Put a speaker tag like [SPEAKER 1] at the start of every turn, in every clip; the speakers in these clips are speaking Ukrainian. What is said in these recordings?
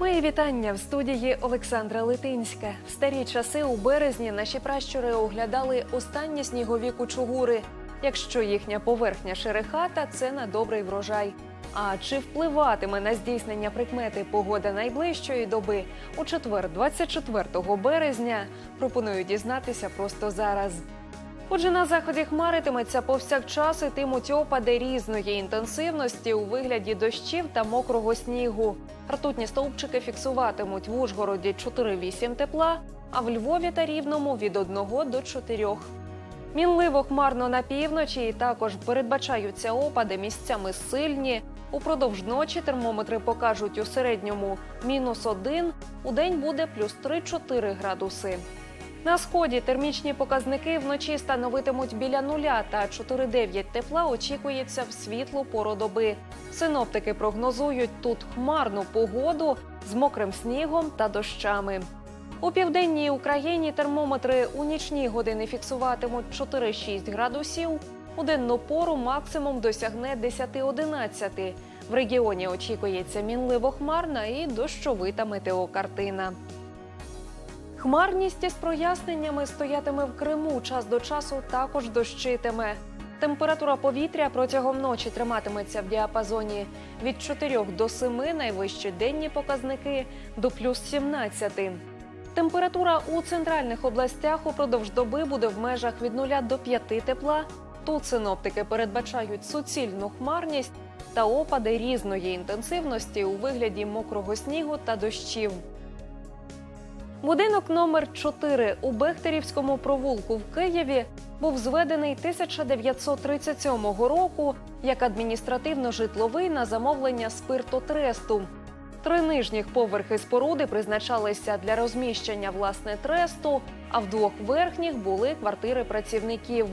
[SPEAKER 1] Мої вітання в студії Олександра Литинська. В старі часи у березні наші пращури оглядали останні снігові кучугури. Якщо їхня поверхня шерехата, це на добрий врожай. А чи впливатиме на здійснення прикмети погода найближчої доби у четвер, 24 березня, пропоную дізнатися просто зараз. Отже, на заході хмаритиметься повсякчас ітимуть опади різної інтенсивності у вигляді дощів та мокрого снігу. Ртутні стовпчики фіксуватимуть в Ужгороді 4-8 тепла, а в Львові та Рівному від 1 до 4. Мінливо хмарно на півночі і також передбачаються опади місцями сильні. Упродовж ночі термометри покажуть у середньому мінус 1, у день буде плюс 3-4 градуси. На сході термічні показники вночі становитимуть біля нуля та 4,9 тепла очікується в світлу пору доби. Синоптики прогнозують тут хмарну погоду з мокрим снігом та дощами. У південній Україні термометри у нічні години фіксуватимуть 4-6 градусів. У денну пору максимум досягне 10-11. В регіоні очікується мінливо хмарна і дощовита метеокартина. Хмарність із проясненнями стоятиме в Криму. Час до часу також дощитиме. Температура повітря протягом ночі триматиметься в діапазоні від 4 до 7, найвищі денні показники до плюс 17. Температура у центральних областях упродовж доби буде в межах від 0 до 5 тепла. Тут синоптики передбачають суцільну хмарність та опади різної інтенсивності у вигляді мокрого снігу та дощів. Будинок номер 4 у Бехтерівському провулку в Києві був зведений 1937 року як адміністративно-житловий на замовлення спиртотресту. Три нижніх поверхи споруди призначалися для розміщення власне тресту, а в двох верхніх були квартири працівників.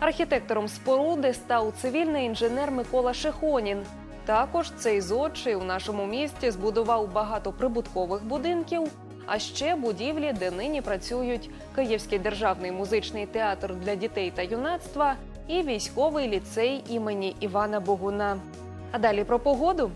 [SPEAKER 1] Архітектором споруди став цивільний інженер Микола Шехонін. Також цей зодчий у нашому місті збудував багато прибуткових будинків, а ще будівлі, де нині працюють Київський державний музичний театр для дітей та юнацтва і військовий ліцей імені Івана Богуна. А далі про погоду.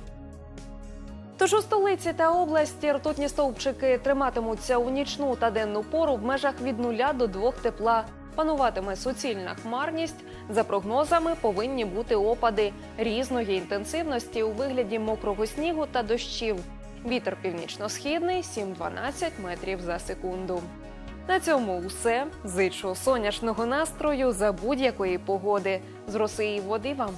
[SPEAKER 1] Тож у столиці та області ртутні стовпчики триматимуться у нічну та денну пору в межах від 0 до 2 тепла. Пануватиме суцільна хмарність. За прогнозами повинні бути опади різної інтенсивності у вигляді мокрого снігу та дощів. Вітер північно-східний 7-12 метрів за секунду. На цьому все. Зичу сонячного настрою за будь-якої погоди. З роси і води вам.